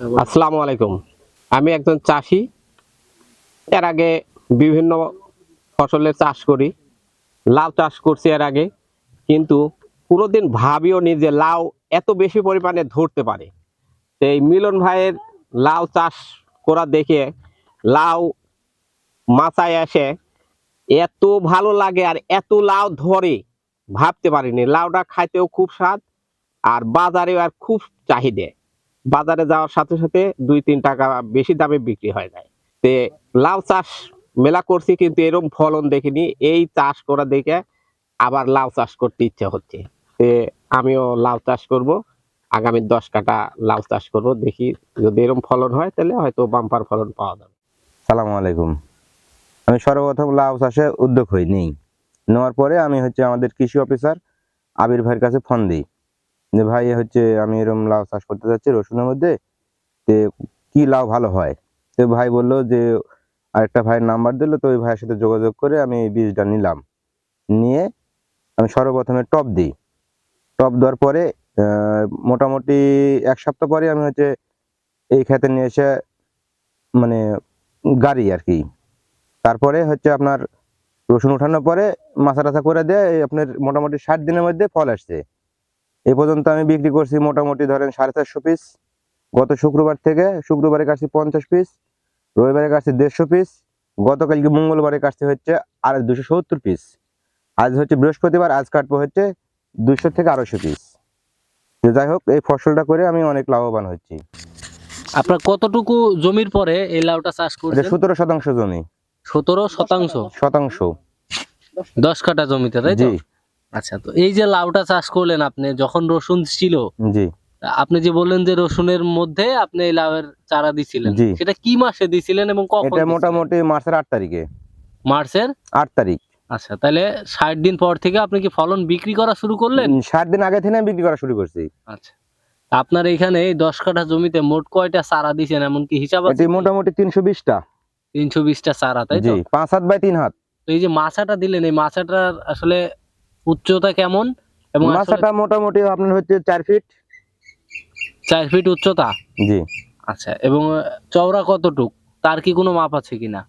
আসসালামু আলাইকুম। আমি একজন চাষি। এর আগে বিভিন্ন ফসলের চাষ করি। লাউ চাষ করছি এর আগে। কিন্তু কোনোদিন ভাবিও নি যে লাউ এত বেশি পরিমাণে ধরতে পারে। এই মিলন ভাইয়ের লাউ চাষ করা দেখে লাউ মাথায় আসে এত ভালো লাগে আর এত লাউ ধরে ভাবতে পারিনি। লাউটা খাইতেও খুব স্বাদ আর বাজারেও আর খুব চাহিদা। বাজারে যাওয়ার সাথে সাথে দুই, তিন টাকা বেশি দামে বিক্রি হয়ে যায় তে লাউ চাষ মেলা করছি কিন্তু এরকম ফলন দেখিনি। এই চাষ করা দেখে আবার লাউ চাষ করতে ইচ্ছে হচ্ছে। তে আমিও লাউ চাষ করব। আগামী দশ কাটা লাউ চাষ করব। দেখি যদি এরকম ফলন হয় তাহলে হয়তো বাম্পার ফলন পাওয়া যাবে। সালামু আলাইকুম। আমি সর্বপ্রথম লাউ চাষে উদ্যোগ হই, নেই। নেওয়ার পরে আমি হচ্ছে আমাদের কৃষি অফিসার আবির ভাইয়ের কাছে ফোন দিই। যে ভাই হচ্ছে আমি এরকম লাউ চাষ করতে চাচ্ছি রসুনের মধ্যে, তে কি লাউ ভালো হয়? তো ভাই বলল যে, আরেকটা ভাইয়ের নাম্বার দিল, তো ওই ভাইয়ের সাথে যোগাযোগ করে আমি এই বীজটা নিলাম। নিয়ে আমি সর্বপ্রথমে টপ দিই। টপ দেওয়ার পরে মোটামুটি এক সপ্তাহ পরে আমি হচ্ছে এই খেতে নিয়ে এসে মানে গাড়ি আর কি। তারপরে হচ্ছে আপনার রসুন উঠানোর পরে মাছা টাছা করে দেয় আপনার মোটামুটি ষাট দিনের মধ্যে ফল আসছে। এ পর্যন্ত আমি বিক্রি করছি মোটামুটি ধরেন সাড়ে চারশো পিস গত শুক্রবার থেকে শুক্রবারে কাটছি পঞ্চাশ পিস রবিবারে কাটছি দেড়শো পিস গতকালকে মঙ্গলবারে কাটছে হচ্ছে আর দুশো সত্তর পিস আজ হচ্ছে বৃহস্পতিবার আজ কাটবো হচ্ছে দুশো থেকে আড়াইশো পিস যাই হোক এই ফসলটা করে আমি অনেক লাভবান হচ্ছি। আপনার কতটুকু জমির পরে এই লাউটা চাষ করছে সতেরো শতাংশ জমি। সতেরো শতাংশ? শতাংশ। দশ কাটা জমিতে তাই জি। আচ্ছা তো এই যে লাউটা চাষ করলেন আপনি যখন রসুন ছিল জি। আপনি যে বললেন যে রসুনের মধ্যে আপনি এই লাউয়ের চারা দিছিলেন। সেটা কি মাসে দিছিলেন এবং কখন এটা মোটামুটি মার্চের আট তারিখে। মার্চের? আট তারিখ। আচ্ছা তাহলে ষাট দিন পর থেকে আপনি কি ফলন বিক্রি করা শুরু করলেন? ষাট দিন আগে থেকে আমি বিক্রি করা শুরু করছি। আচ্ছা আপনার এখানে এই দশ কাঠা জমিতে মোট কয়টা চারা দিছেন এমন কি হিসাব আছে এটি মোটামুটি তিনশো বিশটা। তিনশো বিশটা চারা তাই জি তো পাঁচ হাত বাই তিন হাত। তো এই যে মাছাটা দিলেন এই মাছাটার আসলে উচ্চতা কেমন? এবং মাছাটা মোটামুটি আপনার হচ্ছে চার ফিট চার ফিট উচ্চতা? জি। আচ্ছা এবং চওড়া কতটুক? তার কি কোনো মাপ আছে কিনা?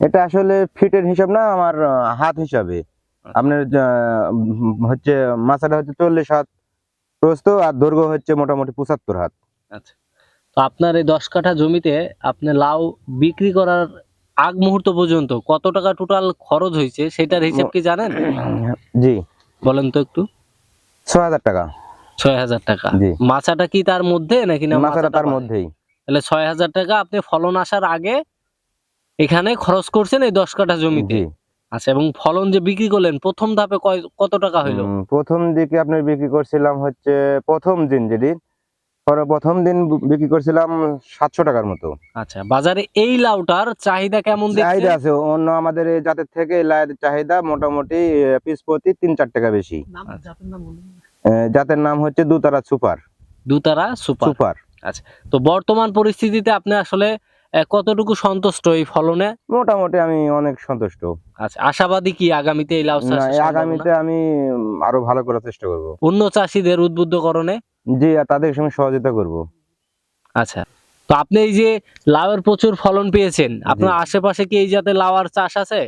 এটা আসলে ফিটের হিসাব না আমার হাত হিসাবে। আপনার হচ্ছে মাছাটা হচ্ছে চল্লিশ হাত প্রস্ত আর দৈর্ঘ্য হচ্ছে মোটামুটি পঁচাত্তর হাত। আচ্ছা। তো আপনার এই দশ কাঠা জমিতে আপনি লাউ বিক্রি করার আগ মুহূর্ত পর্যন্ত কত টাকা টোটাল খরচ হয়েছে সেটার হিসাব কি জানেন? জি। বলেন তো একটু। ছয় হাজার টাকা। ছয় হাজার টাকা। জি। মাছাটা কি তার মধ্যে নাকি না মাছাটা তার মধ্যেই। তাহলে ছয় হাজার টাকা আপনি ফলন আসার আগে এখানে খরচ করছেন এই দশ কাঠা জমিতে। আচ্ছা এবং ফলন যে বিক্রি করলেন প্রথম ধাপে কয়- কত টাকা হইল? প্রথম দিকে আপনি বিক্রি করছিলাম হচ্ছে প্রথম দিন যেদিন প্রথম দিন বিক্রি করছিলাম সাতশো টাকার মতো। আচ্ছা বাজারে এই লাউটার চাহিদা কেমন চাহিদা আছে অন্য আমাদের জাতের থেকে চাহিদা মোটামুটি পিস প্রতি তিন চার টাকা বেশি। জাতের নাম হচ্ছে Dutara super. Dutara super. Super. তো বর্তমান পরিস্থিতিতে আপনি আসলে কতটুকু সন্তুষ্ট এই ফলনে? মোটামুটি আমি অনেক সন্তুষ্ট। আচ্ছা আশাবাদী কি আগামীতে এই লাউ? আগামীতে আমি আরও ভালো করার চেষ্টা করব। অন্য চাষীদের উদ্বুদ্ধকরণে? জি আর তাদের সঙ্গে সহযোগিতা করব। আচ্ছা তো আপনি এই যে লাউয়ের প্রচুর ফলন পেয়েছেন আপনার আশেপাশে কি এই জাতের লাউয়ার চাষ আছে?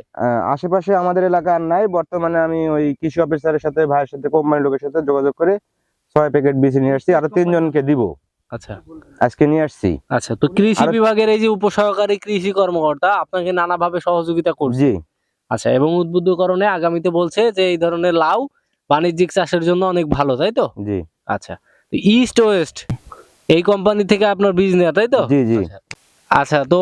আশেপাশে আমাদের এলাকা আর নাই বর্তমানে আমি ওই কৃষি অফিসারের সাথে ভাইয়ের সাথে কোম্পানির লোকের সাথে যোগাযোগ করে ছয় প্যাকেট বিচি নিয়ে আসছি আরও তিনজনকে দিব। আচ্ছা। আজকে নিয়ে আসছি। আচ্ছা তো কৃষি বিভাগের এই যে উপসহকারী কৃষি কর্মকর্তা আপনাকে নানাভাবে সহযোগিতা করছে। আচ্ছা এবং উদ্বুদ্ধকরণে আগামীতে বলছে যে এই ধরনের লাউ বাণিজ্যিক চাষের জন্য অনেক ভালো তাই তো? জি। আচ্ছা ইস্ট ওয়েস্ট এই কোম্পানি থেকে আপনার বীজ নেওয়া তাই তো? জি জি। আচ্ছা। আচ্ছা তো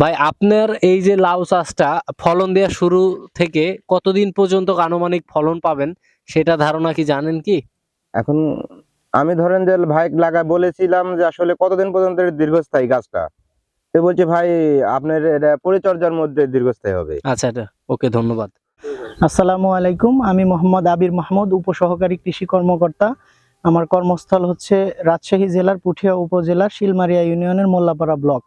ভাই আপনার এই যে লাউ চাষটা ফলন দেওয়া শুরু থেকে কতদিন পর্যন্ত আনুমানিক ফলন পাবেন? সেটা ধারণা কি জানেন কি? এখন আমি ধরেন যে ভাই লাগা বলেছিলাম যে আসলে কতদিন পর্যন্ত দীর্ঘস্থায়ী গাছটা? তো বলছে ভাই আপনার এটা পরিচর্যার মধ্যে দীর্ঘস্থায়ী হবে। আচ্ছা এটা ওকে ধন্যবাদ। আসসালামু আলাইকুম। আমি মোহাম্মদ আবির মাহমুদ উপসহকারী কৃষি কর্মকর্তা। আমার কর্মস্থল হচ্ছে রাজশাহী জেলার পুঠিয়া উপজেলার শিলমারিয়া ইউনিয়নের মোল্লাপাড়া ব্লক।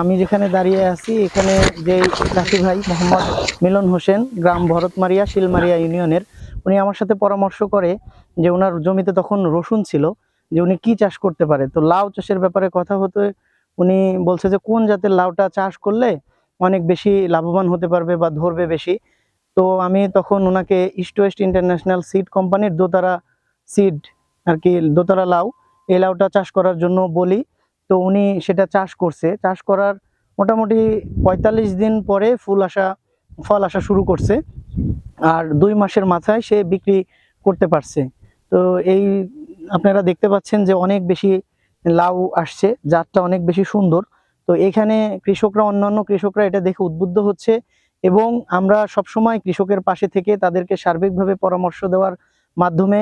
আমি যেখানে দাঁড়িয়ে আছি, এখানে যে চাষি ভাই মোহাম্মদ মিলন হোসেন, গ্রাম ভরতমারিয়া, শিলমারিয়া ইউনিয়নের, উনি আমার সাথে পরামর্শ করে যে ওনার জমিতে তখন রসুন ছিল, যে উনি কি চাষ করতে পারে। তো লাউ চাষের ব্যাপারে কথা হতে, উনি বলছে যে কোন জাতের লাউটা চাষ করলে অনেক বেশি লাভবান হতে পারবে বা ধরবে বেশি। তো আমি তখন ওনাকে ইস্ট ওয়েস্ট ইন্টারন্যাশনাল সিড কোম্পানির দোতারা সিড আর কি দোতারা লাউ, এই লাউটা চাষ করার জন্য বলি। তো উনি সেটা চাষ করছে। চাষ করার মোটামুটি পঁয়তাল্লিশ দিন পরে ফুল আসা, ফল আসা শুরু করছে। আর দুই মাসের মাথায় সে বিক্রি করতে পারছে। তো এই আপনারা দেখতে পাচ্ছেন যে অনেক বেশি লাউ আসছে, জাতটা অনেক বেশি সুন্দর। তো এখানে কৃষকরা, অন্যান্য কৃষকরা এটা দেখে উদ্বুদ্ধ হচ্ছে এবং আমরা সবসময় কৃষকের পাশে থেকে তাদেরকে সার্বিকভাবে পরামর্শ দেওয়ার মাধ্যমে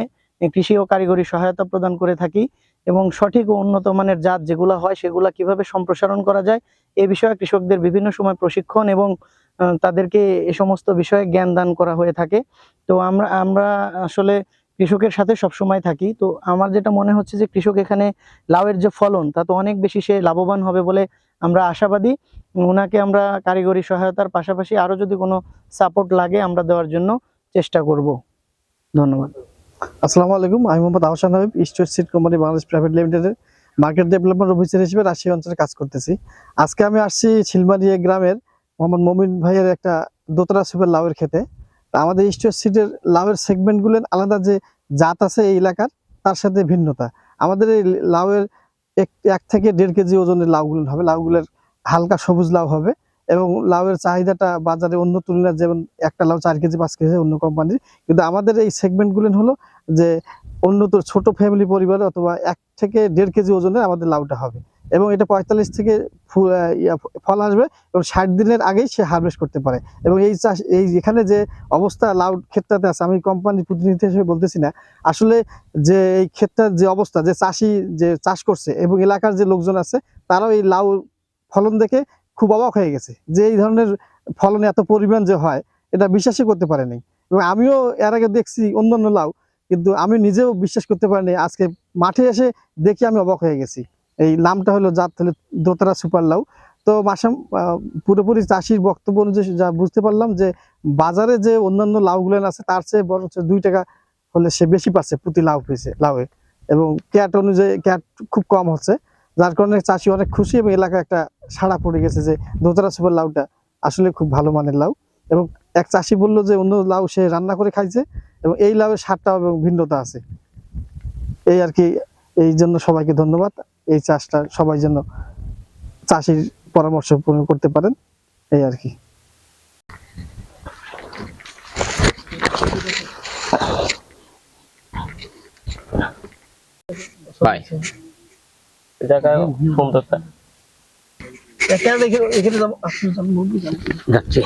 কৃষি ও কারিগরি সহায়তা প্রদান করে থাকি এবং সঠিক ও উন্নত মানের জাত যেগুলো হয় সেগুলো কীভাবে সম্প্রসারণ করা যায়, এ বিষয়ে কৃষকদের বিভিন্ন সময় প্রশিক্ষণ এবং তাদেরকে এ সমস্ত বিষয়ে জ্ঞান দান করা হয়ে থাকে। তো আমরা আমরা আসলে কৃষকের সাথে সবসময় থাকি। তো আমার যেটা মনে হচ্ছে যে কৃষক এখানে লাউয়ের যে ফলন, তা তো অনেক বেশি সে লাভবান হবে বলে আমরা আশাবাদী। ওনাকে আমরা কারিগরি সহায়তার পাশাপাশি আরও যদি কোনো সাপোর্ট লাগে আমরা দেওয়ার জন্য চেষ্টা করব। ধন্যবাদ। আসসালামু আলাইকুম, আমি মোহাম্মদ আহসান হাবিব ইস্টার সিড কোম্পানি বাংলাদেশ প্রাইভেট লিমিটেডের মার্কেট ডেভেলপমেন্ট অফিসার হিসেবে রাজশাহী অঞ্চলে কাজ করতেছি। আজকে আমি আসছি ছিলমারিয়া গ্রামের মোহাম্মদ মমিন ভাইয়ের একটা দোতরা সুপের লাউয়ের খেতে তা আমাদের ইস্টার সিটের লাউয়ের সেগমেন্টগুলোর আলাদা যে জাত আছে এই এলাকার, তার সাথে ভিন্নতা। আমাদের এই লাউয়ের এক এক থেকে দেড় কেজি ওজনের লাউগুলো হবে, লাউগুলোর হালকা সবুজ লাউ হবে। এবং লাউয়ের চাহিদাটা বাজারে অন্য তুলনায় যেমন একটা লাউ চার কেজি, পাঁচ কেজি অন্য কোম্পানির। কিন্তু আমাদের এই সেগমেন্টগুলো হলো যে উন্নত ছোটো ফ্যামিলি পরিবার অথবা এক থেকে দেড় কেজি ওজনের আমাদের লাউটা হবে। এবং এটা পঁয়তাল্লিশ থেকে ফল আসবে এবং ষাট দিনের আগেই সে হারভেস্ট করতে পারে। এবং এই চাষ, এই এখানে যে অবস্থা লাউ ক্ষেত্রতে আছে, আমি কোম্পানির প্রতিনিধি হিসেবে বলতেছি না। আসলে যে এই ক্ষেত্রের যে অবস্থা, যে চাষি যে চাষ করছে এবং এলাকার যে লোকজন আছে, তারাও এই লাউ ফলন দেখে খুব অবাক হয়ে গেছে যে এই ধরনের ফলন এত পরিমাণ যে হয়, এটা বিশ্বাসই করতে পারেনি। এবং আমিও এর আগে দেখছি অন্যান্য লাউ, কিন্তু আমি নিজেও বিশ্বাস করতে পারিনি। আজকে মাঠে এসে দেখি আমি অবাক হয়ে গেছি। এই নামটা হলো জাত হলো দোতারা সুপার লাউ। তো মাসাম পুরোপুরি চাষির বক্তব্য অনুযায়ী যা বুঝতে পারলাম যে বাজারে যে অন্যান্য লাউগুলো আছে, তার চেয়ে বরঞ্চ দুই টাকা হলে সে বেশি পাচ্ছে প্রতি লাউ পেয়েছে লাউয়ে। এবং ক্যাট অনুযায়ী, ক্যাট খুব কম হচ্ছে। যার কারণে চাষি অনেক খুশি এবং এলাকায় একটা সাড়া পড়ে গেছে যে দোতারা সুপার লাউটা আসলে খুব ভালো মানের লাউ। এবং এক চাষি বলল যে, অন্য লাউ সে রান্না করে খাইছে এবং এই লাভের স্বাদটা এবং ভিন্নতা আছে। এই আর কি, এই জন্য সবাইকে ধন্যবাদ। এই চাষটা সবাই যেন চাষির পরামর্শ পূরণ করতে পারেন, এই আর কি। বাই জায়গায় সুন্দর এখানে দেখে এখানে যাব যাচ্ছি।